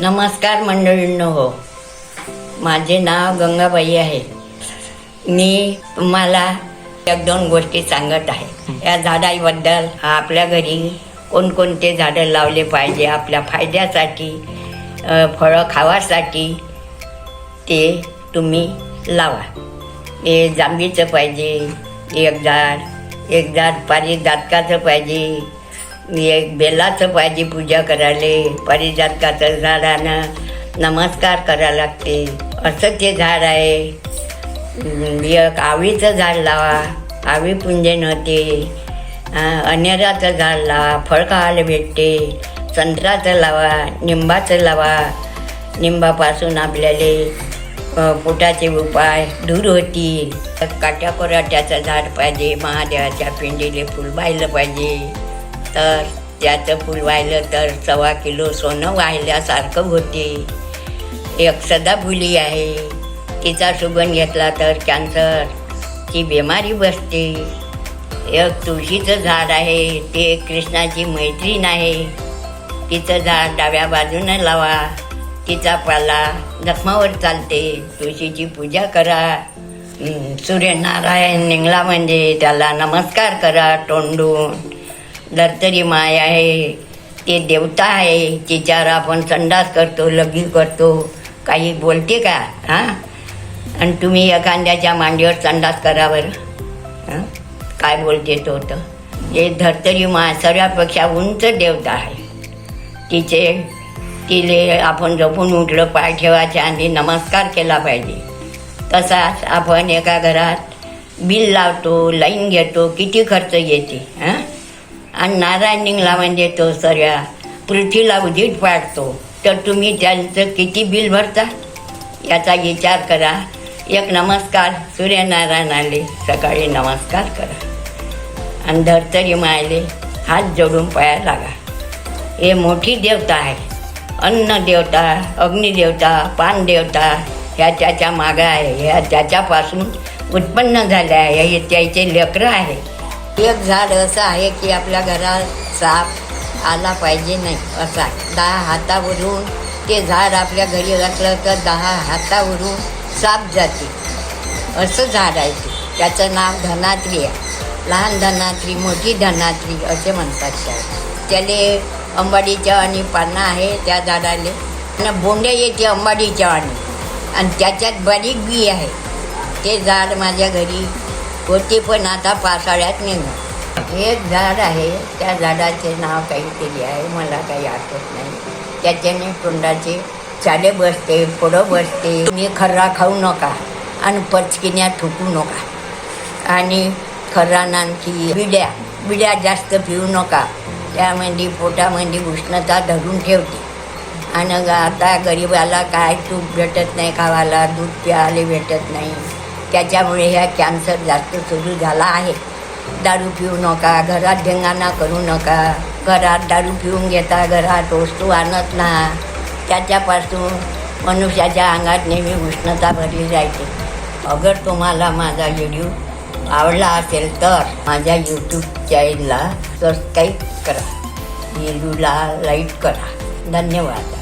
नमस्कार मंडळींनो हो. माझे नाव गंगाबाई आहे. मी तुम्हाला एक दोन गोष्टी सांगत आहे. या झाडाबद्दल आपल्या घरी कोणकोणते झाडं लावले पाहिजे आपल्या फायद्यासाठी फळं खावासाठी ते तुम्ही लावा. हे जांभीचं पाहिजे एक झाड एक झाड पारिजातकाचं पाहिजे एक बेलाचं पाहिजे पूजा करायला पारिजातकाचं झाडानं नमस्कार करावं लागते. असं ते झाड आहे. एक आवीचं झाड लावा आवी पुंजन होते अनेराचं झाड लावा फळ खायला भेटते. संत्र्याचं लावा निंबाचं लावा. निंबापासून आपल्याला पोटाचे उपाय दूर होतील. काट्या कोराट्याचं झाड पाहिजे महादेवाच्या पिंडीले फुल पाहिजे. तर त्याचं फुल वाहिलं तर सव्वा किलो सोनं वाहिल्यासारखं होते. एक सदाफुली आहे. तिचा सुगंध घेतला तर कॅन्सरची बिमारी बसते. एक तुळशीचं झाड आहे. ते कृष्णाची मैत्रीण आहे. तिचं झाड डाव्या बाजूनं लावा. तिचा पाला जखमावर चालते. तुळशीची पूजा करा. सूर्यनारायण निघला म्हणजे त्याला नमस्कार करा तोंडून. धर्तरी माय आहे ते देवता आहे तिच्यावर आपण संडास करतो लगी करतो काही बोलते का? हां? आणि तुम्ही एखाद्याच्या मांडीवर संडास करावर काय बोलते तो तर? हे धर्तरी मा सर्वापेक्षा उंच देवता आहे. तिचे तिले आपण जपून उठलं पाय ठेवायचे आणि नमस्कार केला पाहिजे. तसाच आपण एका घरात बिल लावतो लाईन घेतो किती खर्च येते हां? आणि नारायण निघला म्हणजे तो सर्व पृथ्वीला उजीड पाडतो. तर तुम्ही त्यांचं किती बिल भरता? याचा विचार करा. एक नमस्कार सूर्यनारायण आले. सकाळी नमस्कार करा. आणि धर्तरी मायले हात जोडून पाया लागा. हे मोठी देवता आहे. अन्न देवता अग्निदेवता पान देवता ह्या त्याच्या मागं आहे. ह्या त्याच्यापासून उत्पन्न झाल्या आहे. हे त्याचे लेकरं आहे. एक झाड असं आहे की आपल्या घरात साप आला पाहिजे नाही असा. दहा हातावरून ते झाड आपल्या घरी असलं तर दहा हातावरून साप जाते. असं झाड आहे ते. त्याचं नाव धनात्री आहे. लहान धनात्री मोठी धनात्री असे म्हणतात त्याला. त्याले अंबाडीच्या आणि पानं आहे त्या झाडाले. आणि बोंडे येते अंबाडीच्या आणि आणि त्याच्यात बारीक बी आहे. ते झाड माझ्या घरी होती पण आता पावसाळ्यात निघून. एक झाड आहे त्या झाडाचे नाव काहीतरी आहे मला काही आठवत नाही. त्याच्याने तोंडाचे चाले बसते पुढं बसते. मी खर्रा खाऊ नका आणि पचकिन्या थुकू नका. आणि खर्रा खर्रानांची बिड्या बिड्या जास्त पिऊ नका. त्यामध्ये पोटामध्ये उष्णता धरून ठेवते. आणि आता गरिबाला काय तूप भेटत नाही खावाला दूध प्यायला भेटत नाही. त्याच्यामुळे ह्या कॅन्सर जास्त सुरू झाला आहे. दारू पिऊ नका घरात ढेंगाणा करू नका. घरात दारू पिऊन घेता घरात वस्तू आणत ना. त्याच्यापासून मनुष्याच्या अंगात नेहमी उष्णता भरली जायते अगर तुम्हाला माझा व्हिडिओ आवडला असेल तर माझ्या यूट्यूब चॅनलला सबस्क्राईब करा. व्हिडिओला लाईक करा. धन्यवाद.